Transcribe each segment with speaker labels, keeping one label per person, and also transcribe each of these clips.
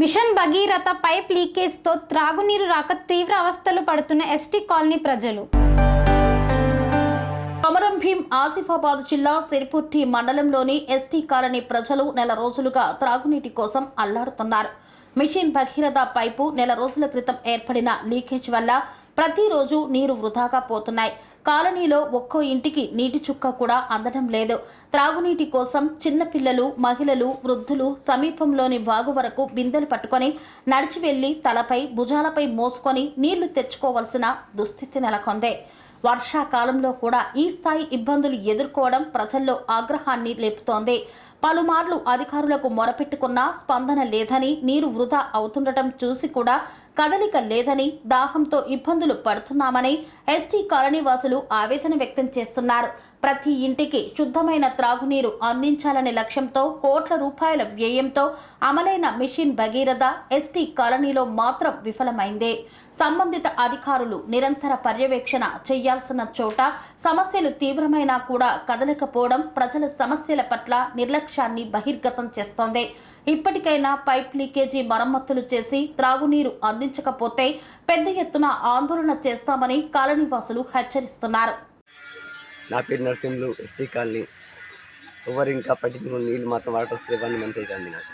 Speaker 1: Machine Bhagiratha pipe లీకేజ్తో త్రాగునీరు రాక తీవ్ర అవస్థలు పడుతున్న ఎస్టీ కాలనీ ప్రజలు.
Speaker 2: కొమరం భీం ఆసిఫాబాద్ జిల్లా సిరిపుట్టి మండలంలోని ఎస్టీ కాలనీ ప్రజలు నెల రోజులుగా త్రాగునీటి కోసం అల్లాడుతున్నారు. మిషన్ భగీరథ పైపు నెల రోజుల క్రితం ఏర్పడిన లీకేజ్ వల్ల ప్రతిరోజు నీరు వృధాగా పోతున్నాయి. కాలనీలో ఒక్కో ఇంటికి నీటి చుక్క కూడా అందడం లేదు. త్రాగునీటి కోసం చిన్నపిల్లలు మహిళలు వృద్ధులు సమీపంలోని వాగు వరకు బిందెలు పట్టుకొని నడిచి వెళ్ళి తలపై భుజాలపై మోసుకొని నీళ్ళు తెచ్చుకోవలసిన దుస్థితి నెలకొందే. వర్షాకాలంలో కూడా ఈ స్థాయి ఇబ్బందులు ఎదుర్కోవడం ప్రజల్లో ఆగ్రహాన్ని లేపుతోంది. పలుమార్లు అధికారులకు మొరపెట్టుకున్నా స్పందన లేదని నీరు వృధా అవుతుండటం చూసి కూడా కదలిక లేదని దాహంతో ఇబ్బందులు పడుతున్నామని ఎస్టీ కాలనీ వాసులు ఆవేదన వ్యక్తం చేస్తున్నారు. ప్రతి ఇంటికి శుద్ధమైన త్రాగునీరు అందించాలనే లక్ష్యంతో కోట్ల రూపాయల వ్యయంతో అమలైన మిషన్ భగీరథ ఎస్టీ కాలనీలో మాత్రం విఫలమైందే. సంబంధిత అధికారులు నిరంతర పర్యవేక్షణ చేయాల్సిన చోట సమస్యలు తీవ్రమైనా కూడా కదలకపోవడం ప్రజల సమస్యల పట్ల నిర్లక్ష్యాన్ని బహిర్గతం చేస్తోంది. ఇప్పటికైనా పైప్ లీకేజీ మరమ్మతులు చేసి త్రాగునీరు అందించకపోతే పెద్ద ఎత్తున ఆందోళన చేస్తామని కాలనీవాసులు హెచ్చరిస్తున్నారు.
Speaker 3: నా పేరు నరసింహులు ఎస్టీ కాలనీ. ఎవరు ఇంకా పట్టించుకుని నీళ్ళు మాత్రం వాటర్ వస్తే ఇబ్బంది మంది అవుతుంది నాకు.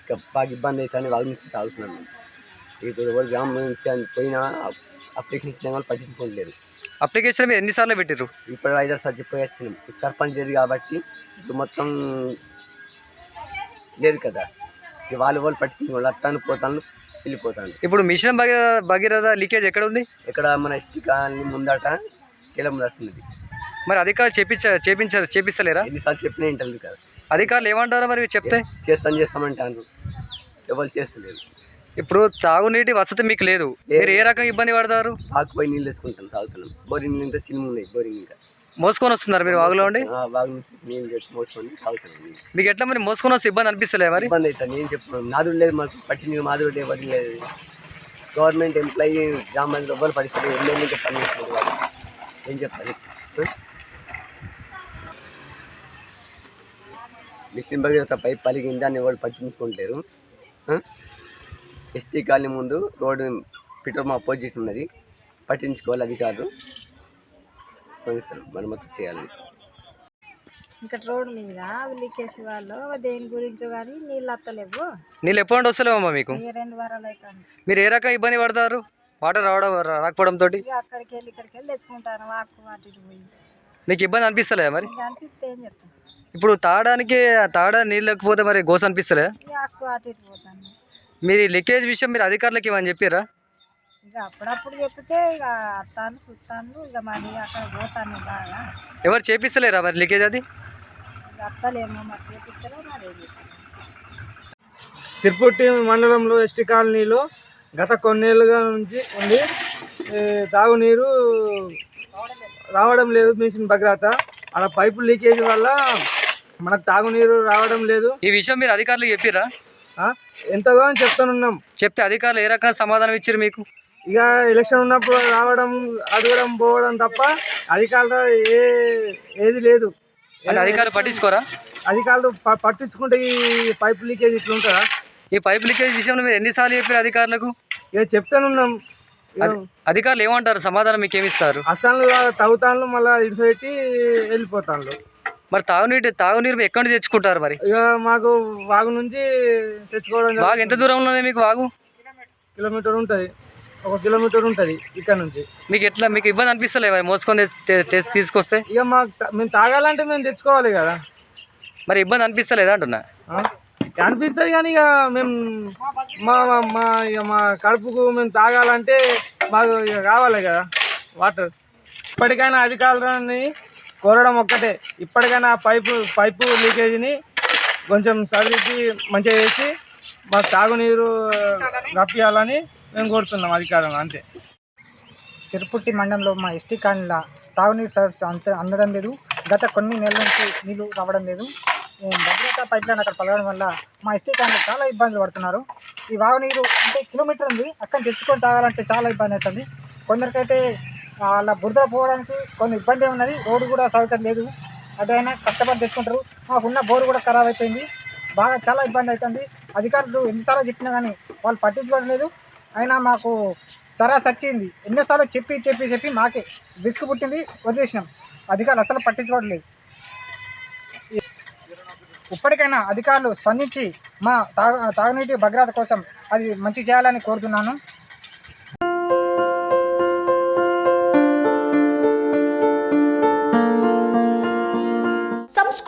Speaker 3: ఇంకా బాగా ఇబ్బంది అవుతుంది వాళ్ళ నుంచి తాగుతున్నాను ఇప్పుడు ఎవరు గ్రామం నుంచి అని పోయినా అప్లికేషన్ ఇచ్చిన వాళ్ళు పట్టించుకోలేదు
Speaker 4: అప్లికేషన్ మీరు ఎన్నిసార్లు పెట్టిర్రు?
Speaker 3: ఇప్పుడు ఐదారు సార్ చెప్పి వచ్చినాం సర్పంచ్ లేదు కాబట్టి ఇప్పుడు మొత్తం లేదు కదా. ఇక వాళ్ళు వాళ్ళు పట్టించుకోవాలి అట్టాను పోతాను వెళ్ళిపోతాను.
Speaker 4: ఇప్పుడు మిషన్ భగీ భగీరథ లీకేజ్ ఎక్కడ ఉంది?
Speaker 3: ఇక్కడ మన ఎస్టీ కాలనీ ముందట కిలో ఉన్నది.
Speaker 4: మరి అధికారులు చేపించ చేపించారు చేపిస్తలేరా?
Speaker 3: ఎన్నిసార్లు చెప్పినా ఇంటర్వ్యూ కదా.
Speaker 4: అధికారులు ఏమంటారో మరి చెప్తే?
Speaker 3: చేస్తాం చేస్తామంటాను ఎవరు చేస్తలేదు
Speaker 4: ఇప్పుడు తాగునీటి వసతి మీకు లేదు. మీరు ఏ రకంగా ఇబ్బంది పడతారు?
Speaker 3: ఆకుపోయి నీళ్ళు తెచ్చుకుంటాం తాగుతున్నాం. బోరింగ్ ఇంకా చిన్న ఉన్నాయి బోరింగ్ ఇంకా.
Speaker 4: మోసుకొని వస్తున్నారు మీరు వాగులో ఉండి?
Speaker 3: మోసుకొని తాగుతున్నాం.
Speaker 4: మీకు ఎట్లా మరి మోసుకొని వస్తే ఇబ్బంది అనిపిస్తలే మరి?
Speaker 3: ఇబ్బంది అవుతుంది. నేను చెప్తున్నాను నాదుడు లేదు మాకు పట్టింది మాదుడు లేదు ఎవరు లేదు. గవర్నమెంట్ ఎంప్లాయీ జామ్ మంది ఎవ్వరు పరిస్థితి చేస్తున్నారు వాళ్ళు. ఏం చెప్తాను? మిషన్ భగీరథ పైప్ పలిగింది అని ఎవరు పట్టించుకుంటారు ఎస్టీ కాలనీ ముందు రోడ్డు పెట్రోల్ అపోజిట్ ఉన్నది. పట్టించుకోవాలి అధికారులు. స్పందిస్తారు మరమ్మతు చేయాలి.
Speaker 5: ఇక్కడ రోడ్ మీద లీకేజ్ వాళ్ళు దేని గురించో కానీ నీళ్ళు వస్తలేవు
Speaker 4: నీళ్ళు ఎప్పుడు వస్తలేవమ్మా మీకు?
Speaker 5: ఈ రెండు వారాలు అవుతుంది
Speaker 4: మీరు ఏ రకంగా ఇబ్బంది పడతారు? వాటర్ రావడం రాకపోవడం తోటి?
Speaker 5: ఇక అక్కడికి వెళ్ళి ఇక్కడికి వెళ్ళి తెచ్చుకుంటాను వాకు వాటి ఇటు పోయి.
Speaker 4: మీకు ఇబ్బంది అనిపిస్తలే మరి?
Speaker 5: ఇక అనిపిస్తే ఏం చెప్తాను
Speaker 4: ఇప్పుడు తాగడానికి తాగడానికి నీళ్ళు లేకపోతే మరి గోస అనిపిస్తలే మీరు ఈ లీకేజ్ విషయం మీరు అధికారులకి ఇవ్వని చెప్పారా
Speaker 5: ఇక అప్పుడప్పుడు చెప్తే ఇక అత్తాను చూస్తాను ఇక మరి అక్కడ పోతాను బాగా.
Speaker 4: ఎవరు చేపిస్తలేరా మరి లీకేజ్ అది?
Speaker 5: ఇక అత్తలేమో మరి చేపిస్తారో మరి ఏం చేస్తాను
Speaker 6: సిర్పుట్టి మండలంలో ఎస్టీ కాలనీలో గత కొన్నేళ్ళుగా నుంచి ఉంది ఏ, తాగునీరు రావడం లేదు మిషన్ భద్రత. అలా పైపు లీకేజ్ వల్ల మనకు తాగునీరు రావడం లేదు.
Speaker 4: ఈ విషయం మీరు అధికారులకు చెప్పిరా
Speaker 6: ఎంతగానో చెప్తానున్నాం
Speaker 4: చెప్తే అధికారులు ఏ రకంగా సమాధానం ఇచ్చారు మీకు?
Speaker 6: ఇక ఎలక్షన్ ఉన్నప్పుడు రావడం అడగడం పోవడం తప్ప అధికారులు ఏ ఏది లేదు.
Speaker 4: అధికారులు పట్టించుకోరా?
Speaker 6: అధికారులు పట్టించుకుంటే ఈ పైపు లీకేజ్ ఇట్లా ఉంటుందా
Speaker 4: ఈ పైప్ లీకేజ్ విషయంలో మీరు ఎన్నిసార్లు చెప్పారు అధికారులకు?
Speaker 6: ఇక చెప్తానున్నాం
Speaker 4: అధికారులు ఏమంటారు? సమాధానం మీకు ఏమిస్తారు
Speaker 6: అస్సాంలో తవ్వుతాను మళ్ళీ ఇటు పెట్టి వెళ్ళిపోతాను
Speaker 4: మరి తాగునీటి తాగునీరు ఎక్కడి నుంచి తెచ్చుకుంటారు మరి?
Speaker 6: ఇక మాకు వాగు నుంచి తెచ్చుకోవడం
Speaker 4: వాగు ఎంత దూరంలోనే మీకు వాగు?
Speaker 6: కిలోమీటర్ ఉంటుంది. ఒక కిలోమీటర్ ఉంటుంది ఇక్కడ నుంచి.
Speaker 4: మీకు ఎట్లా మీకు ఇబ్బంది అనిపిస్తలే మరి మోసుకొని తీసుకొస్తే?
Speaker 6: ఇక మాకు మేము తాగాలంటే మేము తెచ్చుకోవాలి కదా.
Speaker 4: మరి ఇబ్బంది అనిపిస్తలేదా అంటున్నా?
Speaker 6: అనిపిస్తుంది కానీ ఇక మేము మా మా- మా ఇక మా కడుపుకు మేము తాగాలంటే మాకు ఇక కావాలి కదా వాటర్. ఇప్పటికైనా అధికారులని కోరడం ఒక్కటే. ఇప్పటికైనా ఆ పైపు పైపు లీకేజీని కొంచెం సరిదిద్ది మంచిగా చేసి మాకు తాగునీరు రప్పియాలని మేము కోరుతున్నాం అధికారులను అంతే.
Speaker 7: సిరుపుట్టి మండలంలో మా ఎస్టీ కాలనీలో తాగునీరు సర్వీస్ అంత అందడం లేదు. గత కొన్ని నెలల నుంచి నీళ్ళు రావడం లేదు. భద్రతా పైప్ లైన్ అక్కడ పలగడం వల్ల మా ఎస్టీ కాలనీ చాలా ఇబ్బందులు పడుతున్నారు. ఈ వాగునీరు అంటే కిలోమీటర్ ఉంది. అక్కడ తెచ్చుకొని తాగాలంటే చాలా ఇబ్బంది అవుతుంది. కొందరికైతే వాళ్ళ బురద పోవడానికి కొన్ని ఇబ్బంది ఉన్నది. రోడ్డు కూడా సౌకర్యం లేదు. అదైనా కష్టపడి తెచ్చుకుంటారు. మాకున్న బోరు కూడా ఖరాబ్ అయిపోయింది. బాగా చాలా ఇబ్బంది అవుతుంది. అధికారులు ఎన్నిసార్లు చెప్పినా కానీ వాళ్ళు పట్టించుకోవట్లేదు. అయినా మాకు ధర సచ్చింది. ఎన్నోసార్లు చెప్పి చెప్పి చెప్పి మాకే విసుగు పుట్టింది. వదిలేసినాం. అధికారులు అసలు పట్టించుకోవట్లేదు. ఇప్పటికైనా అధికారులు స్పందించి మా తాగునీటి భద్రత కోసం అది మంచి చేయాలని కోరుతున్నాను.